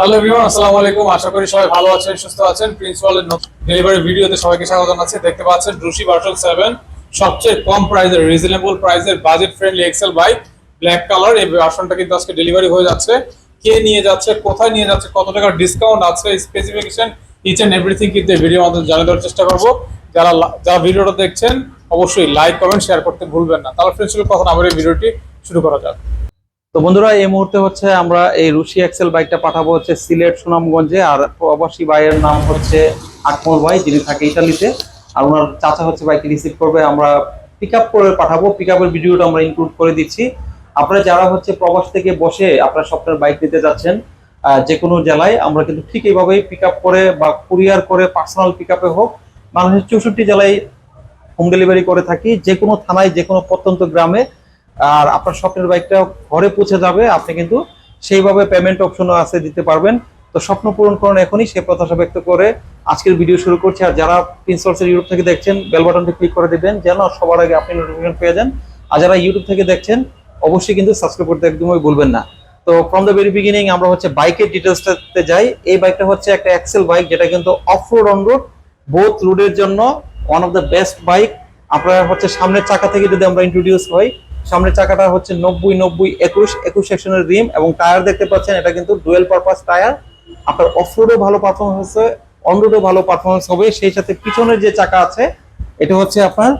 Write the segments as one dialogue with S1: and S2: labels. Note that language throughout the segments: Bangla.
S1: Hello everyone আসসালামু আলাইকুম। আশা করি সবাই ভালো আছেন, সুস্থ আছেন। প্রিন্সিপালের ডেলিভারি ভিডিওতে সবাইকে স্বাগত জানাচ্ছি। দেখতে পাচ্ছেন রুশি ভার্সন 7 সবচেয়ে কম প্রাইসের রিজনেবল প্রাইসের budget friendly Excel bike black colour এই ভার্সনটা কিন্তু আজকে ডেলিভারি হয়ে যাচ্ছে। কে নিয়ে যাচ্ছে, কোথায় নিয়ে যাচ্ছে, কত টাকার ডিসকাউন্ট আছে স্পেসিফিকেশন ইচ এন্ড এভরিথিং কিন্তু এই ভিডিওর মাধ্যমে জানিয়ে দেওয়ার চেষ্টা করব। যারা যারা ভিডিওটা দেখছেন, অবশ্যই লাইক কমেন্ট শেয়ার করতে ভুলবেন না। তাহলে ফ্রেন্ডস কথা না বলে ভিডিওটি শুরু করা যাক।
S2: তো বন্ধুরা, এই মুহূর্তে হচ্ছে আমরা এই রুশি এক্সেল বাইকটা পাঠাবো হচ্ছে সিলেট সুনামগঞ্জে, আর প্রবাসী ভাইয়ের নাম হচ্ছে আকমল ভাই, যিনি থাকে ইটালিতে আর ওনার চাচা হচ্ছে বাইকটি রিসিভ করবে। আমরা পিক আপ করে পাঠাবো। পিক আপের ভিডিওটা আমরা ইনক্লুড করে দিচ্ছি। আপনারা যারা হচ্ছে প্রবাস থেকে বসে আপনারা স্বপ্নের বাইক নিতে যাচ্ছেন যে কোনো জেলায়, আমরা কিন্তু ঠিক এইভাবেই পিক আপ করে বা কুরিয়ার করে পার্সোনাল পিক আপে হোক, বাংলাদেশের চৌষট্টি জেলায় হোম ডেলিভারি করে থাকি। যে কোনো থানায়, যে কোনো প্রত্যন্ত গ্রামে আর আপনার স্বপ্নের বাইকটা ঘরে পৌঁছে যাবে, আপনি কিন্তু সেইভাবে পেমেন্ট অপশনও আছে দিতে পারবেন। তো স্বপ্ন পূরণ করুন এখনই, সে প্রত্যাশা ব্যক্ত করে আজকের ভিডিও শুরু করছি। আর যারা প্রিন্সলসের ইউটিউব থেকে দেখছেন বেল বাটনটি ক্লিক করে দিবেন, যেন সবার আগে আপনি নোটিফিকেশন পেয়ে যান। আর যারা ইউটিউব থেকে দেখছেন, অবশ্যই কিন্তু সাবস্ক্রাইব করতে একদমই ভুলবেন না। তো ফ্রম দ্য ভেরি বিগিনিং আমরা হচ্ছে বাইকের ডিটেলসটাতে যাই। এই বাইকটা হচ্ছে একটা এক্সেল বাইক যেটা কিন্তু off road on road both রোডের জন্য one of the best bike আপনার হচ্ছে সামনের চাকা থেকে যদি আমরা ইন্ট্রোডিউস হই সামনের চাকাটা হচ্ছে নব্বই নব্বই, একুশ একুশ সেকশনের রিম এবং টায়ার দেখতে পাচ্ছেন, এটা কিন্তু ডুয়েল পারপাস টায়ার। আপনার অফ রোডও ভালো পারফরমেন্স হচ্ছে অন রোডও ভালো পারফরমেন্স হবে। সেই সাথে পিছনের যে চাকা আছে, এটা হচ্ছে আপনার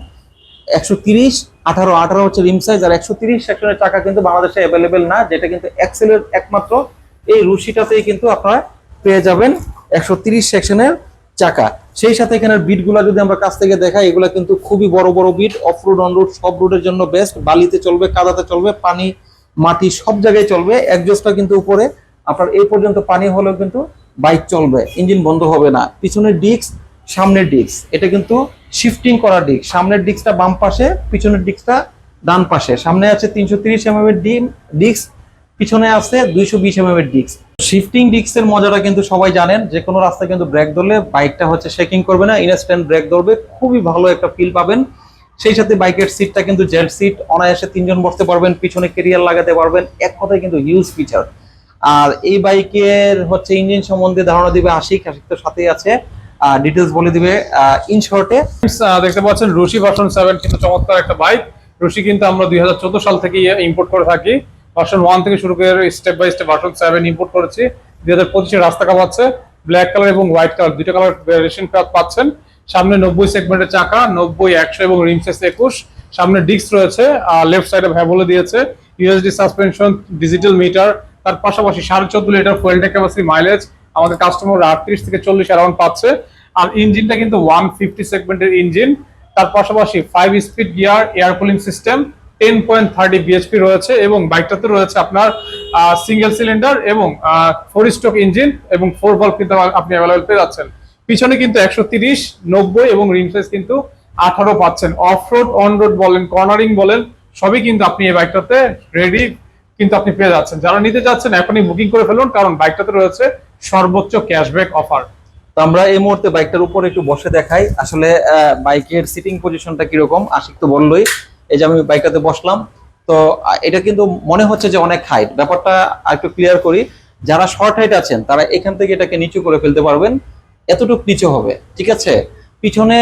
S2: একশো তিরিশ, আঠারো আঠারো হচ্ছে রিম সাইজ আর একশো তিরিশ সেকশনের চাকা কিন্তু বাংলাদেশে অ্যাভেলেবেল না, যেটা কিন্তু এক্সেলের একমাত্র এই রুশিটাতেই কিন্তু আপনারা পেয়ে যাবেন। একশো তিরিশ সেকশনের চাকা। সেই সাথে এখানের বিটগুলা যদি আমরা কাছ থেকে দেখাই, এগুলা কিন্তু খুবই বড় বড় বিট অফ রোড অন রোড সব রোডের জন্য বেস্ট বালিতে চলবে, কাদাতে চলবে, পানি, মাটি সব জায়গায় চলবে। একজোসটা কিন্তু উপরে। আপনার এই পর্যন্ত পানি হলেও কিন্তু বাইক চলবে। ইঞ্জিন বন্ধ হবে না। পিছনের ডিস্ক সামনের ডিস্ক এটা কিন্তু শিফটিং করা ডিস্ক সামনের ডিস্কটা বাম পাশে, পিছনের ডিস্কটা ডান পাশে। সামনে আছে তিনশো তিরিশ এম এর ডিম ডিস্ক পিছনে আছে দুইশো বিশ এম এর ডিস্ক শিফটিং ডিস্কের মজাটা কিন্তু সবাই জানেন, যে কোনো রাস্তায় কিন্তু ব্রেক ধরলে বাইকটা হচ্ছে শেকিং করবে না ইনস্ট্যান্ট ব্রেক ধরবে, খুবই ভালো একটা ফিল পাবেন। সেই সাথে বাইকের সিটটা কিন্তু জেড সিট অনায়াসে তিনজন বসতে পারবেন, পিছনে কেরিয়ার লাগাতে পারবেন, এক কথায় কিন্তু হিউজ ফিচার আর এই বাইকের হচ্ছে ইঞ্জিন সম্বন্ধে ধারণা দিবে আশিক আশিক তো সাথেই আছে। ডিটেলস বলে দিবে ইন শর্টে
S1: দেখতে পাচ্ছেন, রুশি ভার্সন সেভেন কিন্তু চমৎকার একটা বাইক রুশি কিন্তু আমরা দুই হাজার চোদ্দ সাল থেকে ইম্পোর্ট করে থাকি। ভার্সন ওয়ান থেকে শুরু করে step by step version seven import করেছি। দুই হাজার পঁচিশে রাস্তা কামাচ্ছে ব্ল্যাক কালার এবং হোয়াইট কালার দুইটা কালার ভ্যারিয়েশন পাচ্ছেন। সামনে নব্বই সেগমেন্টের চাকা, নব্বই, একশো এবং রিমসেস একুশ। সামনে ডিস্ক রয়েছে, আর লেফট সাইডে ভাই বলে দিয়েছে। ইউএসডি সাসপেনশন ডিজিটাল মিটার তার পাশাপাশি সাড়ে চোদ্দ লিটার ফুয়েল ক্যাপাসিটি মাইলেজ আমাদের কাস্টমার আটত্রিশ থেকে চল্লিশ অ্যারাউন্ড পাচ্ছে। আর ইঞ্জিনটা কিন্তু ওয়ান ফিফটি সেগমেন্টের ইঞ্জিন তার পাশাপাশি five speed gear air cooling system ten point thirty BHP রয়েছে এবং বাইকটাতে রয়েছে আপনার সিঙ্গেল সিলিন্ডার এবং ফোর স্ট্রোক ইঞ্জিন এবং ফোর ভলভ কিন্তু আপনি অ্যাভেলেবল পেয়ে যাচ্ছেন। পিছনে কিন্তু একশো তিরিশ, নব্বই এবং রিম সাইজ কিন্তু আঠারো পাচ্ছেন। অফ রোড অন রোড বলেন কর্নারিং বলেন, সবই কিন্তু আপনি এই বাইকটাতে রেডি কিন্তু আপনি পেয়ে যাচ্ছেন। যারা নিতে যাচ্ছেন, এখনই বুকিং করে ফেলুন, কারণ বাইকটাতে রয়েছে সর্বোচ্চ ক্যাশব্যাক অফার
S2: তো আমরা এই মুহূর্তে বাইকটার উপর একটু বসে দেখাই। আসলে বাইকের সিটিং পজিশনটা কীরকম, আশিক তো বললোই। এই যে আমি বাইকটাতে বসলাম, তো এটা কিন্তু মনে হচ্ছে যে অনেক হাইট ব্যাপারটা একটু ক্লিয়ার করি, যারা শর্ট হাইট আছেন, তারা এখান থেকে এটাকে নিচু করে ফেলতে পারবেন, এতটুকু নিচে হবে, ঠিক আছে? পিছনে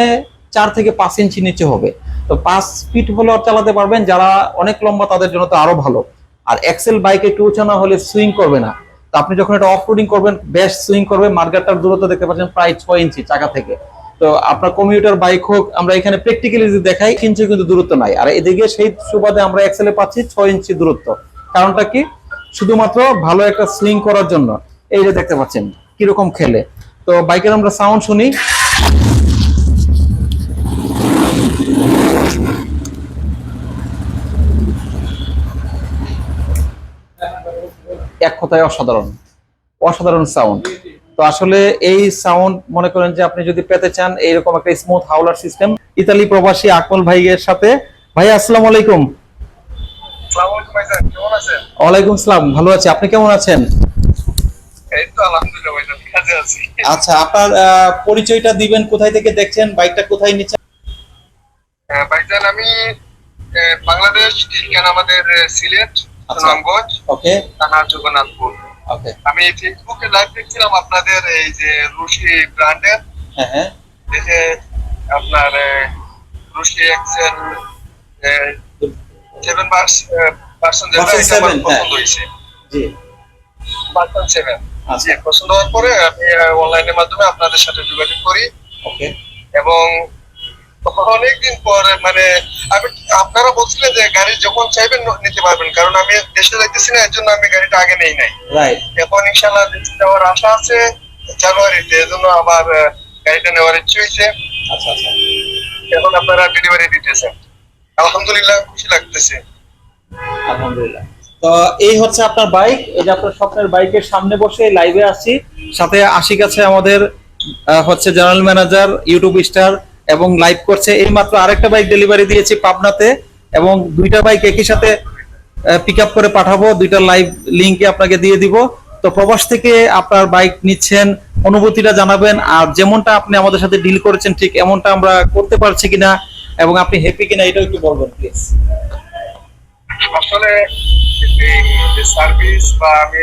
S2: চার থেকে পাঁচ ইঞ্চি নিচে হবে। তো পাঁচ ফিট হলে চালাতে পারবেন, যারা অনেক লম্বা, তাদের জন্য তো আরও ভালো। আর এক্সেল বাইক একটু উঁচু না হলে সুইং করবে না। তো আপনি যখন এটা অফ রোডিং করবেন, বেশ সুইং করবে মার্কেটটার দূরত্ব দেখতে পাচ্ছেন প্রায় ছয় ইঞ্চি চাকা থেকে। তো আপনার কমিউটার বাইক হোক, আমরা এখানে প্র্যাকটিক্যালি যদি দেখাই ইঞ্চি কিন্তু দূরত্ব নাই। আর এদিকে সেই সুবাদে আমরা এক্সেলে পাচ্ছি ছয় ইঞ্চি দূরত্ব। কারণটা কি? শুধুমাত্র ভালো একটা সুইং করার জন্য। এই যে দেখতে পাচ্ছেন, কীরকম খেলে। তো বাইকের আমরা সাউন্ড শুনি। এক কথায় অসাধারণ। অসাধারণ সাউন্ড তো আসলে এই সাউন্ড মনে করেন যে আপনি যদি পেতে চান এইরকম একটা স্মুথ হাউলার সিস্টেম ইতালি প্রবাসী আকমল ভাইয়ের সাথে। ভাই আসসালামু আলাইকুম। ওয়ালাইকুম সালাম ভালো আছি। আপনি কেমন আছেন? আচ্ছা আপনার পরিচয়টা দিবেন কোথায় থেকে দেখছেন বাইকটা কোথায় নিচ্ছেন?
S3: হ্যাঁ, ভাইজান আমি বাংলাদেশ ঠিকানা আমাদের সিলেট
S2: আচ্ছা।
S3: সুনামগঞ্জ
S2: ওকে।
S3: থানা জগন্নাথপুর আমি ফেসবুকে লাইভ দেখছিলাম আপনাদের এই যে রুশি ব্র্যান্ডের।
S2: হ্যাঁ হ্যাঁ।
S3: যে আপনার রুশি এক্সেল সেভেন পার্সেন্ট যেটা আমার
S2: 7, হ্যাঁ।
S3: পছন্দ হয়েছে।
S2: জি।
S3: পার্সেন্ট সেভেন
S2: আচ্ছা।
S3: জি পছন্দ হওয়ার পরে আমি অনলাইনের মাধ্যমে আপনাদের সাথে যোগাযোগ করি।
S2: ওকে
S3: এবং অনেকদিন পরে মানে আমি আপনারা বলছিলেন যে গাড়ি যখন চাইবেন নিতে পারবেন কারণ আমি দেশে যাইতেছি না এর জন্য আমি গাড়িটা আগে নেই নাই। এখন ইনশাল্লাহ দেশে যাওয়ার আশা আছে জানুয়ারিতে এর জন্য আবার গাড়িটা নেওয়ার ইচ্ছে হয়েছে
S2: আচ্ছা আচ্ছা।
S3: এখন আপনারা ডেলিভারি দিতেছেন। আলহামদুলিল্লাহ খুশি লাগতেছে।
S2: আলহামদুলিল্লাহ। তো এই হচ্ছে আপনার বাইক এই যে আপনার স্বপ্নের বাইকের সামনে বসে লাইভে আসছি সাথে আশিক আছে আমাদের হচ্ছে জেনারেল ম্যানেজার ইউটিউব স্টার এবং লাইভ করছে। এই মাত্র আরেকটা বাইক ডেলিভারি দিয়েছি পাবনাতে এবং দুইটা বাইক একই সাথে পিক আপ করে পাঠাবো। দুইটা লাইভ লিঙ্কে আপনাকে দিয়ে দিব। তো প্রবাস থেকে আপনার বাইক নিচ্ছেন অনুভূতিটা জানাবেন আর যেমনটা আপনি আমাদের সাথে ডিল করেছেন ঠিক এমনটা আমরা করতে পারছি কিনা এবং আপনি হ্যাপি কিনা এটাও একটু বলবেন প্লিজ
S3: আসলে সার্ভিস বা আমি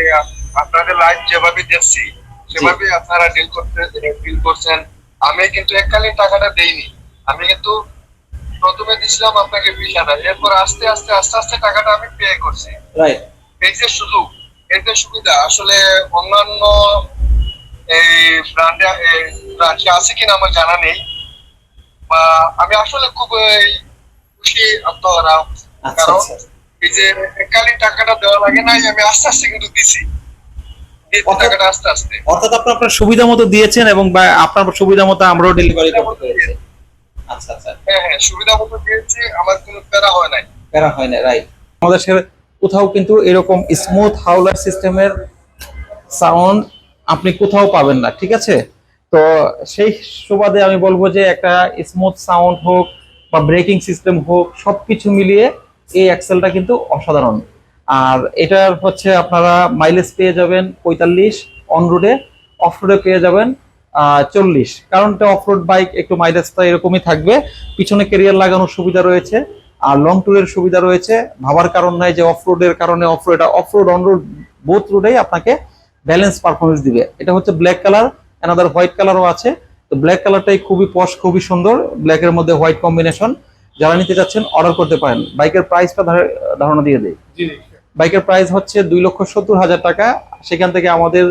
S3: আপনাদের লাইফ যেভাবে দেখছি সেভাবে আপনারা ডিল করতে ডিল করছেন। আমি কিন্তু এককালীন টাকাটা দেইনি। আমি কিন্তু প্রথমে দিছিলাম আপনাকে বিশ হাজার। এরপর আস্তে আস্তে আস্তে আস্তে টাকাটা আমি পে করছি।
S2: রাইট
S3: এই যে সুযোগ এই যে সুবিধা আসলে অন্যান্য এই ব্র্যান্ডে ব্রাঞ্চে আছে কিনা আমার জানা নেই। বা আমি আসলে খুব খুশি আপনারা
S2: আচ্ছা,
S3: কারণ
S2: আচ্ছা।
S3: এই যে এককালীন টাকাটা দেওয়া লাগে নাই আমি আস্তে আস্তে কিন্তু দিছি। টাকাটা আস্তে আস্তে।
S2: অর্থাৎ আপনি আপনার সুবিধা মতো দিয়েছেন এবং আপনার সুবিধা মতো আমরাও ডেলিভারি করতে পেরেছি। আচ্ছা আচ্ছা।
S3: হ্যাঁ হ্যাঁ সুবিধা মতো দিয়েছি আমার কোনো প্যারা হয় নাই।
S2: প্যারা হয় না রাইট আমাদের কোথাও কিন্তু এরকম স্মুথ হাউলার সিস্টেমের সাউন্ড আপনি কোথাও পাবেন না ঠিক আছে? তো সেই সুবাদে আমি বলব যে একটা স্মুথ সাউন্ড হোক বা ব্রেকিং সিস্টেম হোক সবকিছু মিলিয়ে এই এক্সেলটা কিন্তু অসাধারণ। আর এটার হচ্ছে আপনারা মাইলেজ পেয়ে যাবেন পঁয়তাল্লিশ অন রোডে অফ রোডে পেয়ে যাবেন চল্লিশ। কারণটা অফ রোড বাইক একটু মাইলেজটা এরকমই থাকবে। পিছনে কেরিয়ার লাগানোর সুবিধা রয়েছে, আর লং ট্যুরের সুবিধা রয়েছে। ভাবার কারণ নাই যে অফ রোডের কারণে off road off road on road both রোডেই আপনাকে ব্যালেন্স পারফরমেন্স দিবে। এটা হচ্ছে ব্ল্যাক কালার অ্যানাদার হোয়াইট কালারও আছে। তো ব্ল্যাক কালারটাই খুবই পশ খুবই সুন্দর। ব্ল্যাকের মধ্যে হোয়াইট কম্বিনেশন যারা নিতে চাচ্ছেন অর্ডার করতে পারেন। বাইকের প্রাইসটা ধারণা দিয়ে দেয় বাইকের প্রাইস হচ্ছে দুই লক্ষ সত্তর হাজার টাকা। সেখান থেকে আমাদের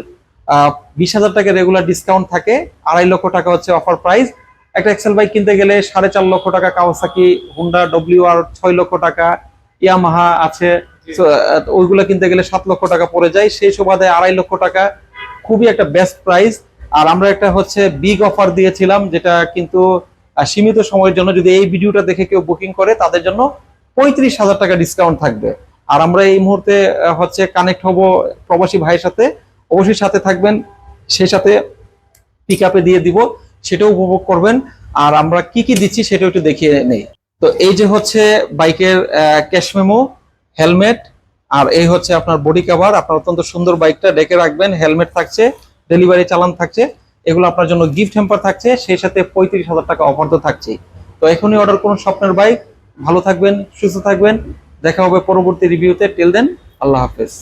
S2: বিশ হাজার টাকা রেগুলার ডিসকাউন্ট থাকে। আড়াই লক্ষ টাকা হচ্ছে অফার প্রাইস একটা এক্সেল বাইক কিনতে গেলে সাড়ে চার লক্ষ টাকা কাওয়াসাকি হুন্ডা ডব্লিউ আর ছয় লক্ষ টাকা ইয়ামাহা আছে। ওইগুলো কিনতে গেলে সাত লক্ষ টাকা পড়ে যায়। সেই সুবাদে আড়াই লক্ষ টাকা খুবই একটা বেস্ট প্রাইস আর আমরা একটা হচ্ছে বিগ অফার দিয়েছিলাম যেটা কিন্তু সীমিত সময়ের জন্য যদি এই ভিডিওটা দেখে কেউ বুকিং করে তাদের জন্য পঁয়ত্রিশ হাজার টাকা ডিসকাউন্ট থাকবে। আর আমরা এই মুহূর্তে হচ্ছে কানেক্ট হব প্রবাসী ভাইয়ের সাথে। অবশ্যই সাথে থাকবেন, সেই সাথে পিক আপে দিয়ে দিব, সেটাও উপভোগ করবেন। আর আমরা কি কি দিচ্ছি সেটা একটু দেখিয়ে নেই। তো এই যে হচ্ছে বাইকের ক্যাশ মেমো হেলমেট আর এই হচ্ছে আপনার বডি কভার আপনার অত্যন্ত সুন্দর বাইকটা ডেকে রাখবেন হেলমেট থাকছে ডেলিভারি চালান থাকছে। এগুলো আপনার জন্য গিফট হ্যাম্পার থাকছে, সেই সাথে পঁয়ত্রিশ হাজার টাকা অফার তো থাকছেই। তো এখনই অর্ডার করুন স্বপ্নের বাইক ভালো থাকবেন, সুস্থ থাকবেন। দেখা হবে পরবর্তী রিভিউতে টেল দেন আল্লাহ হাফেজ।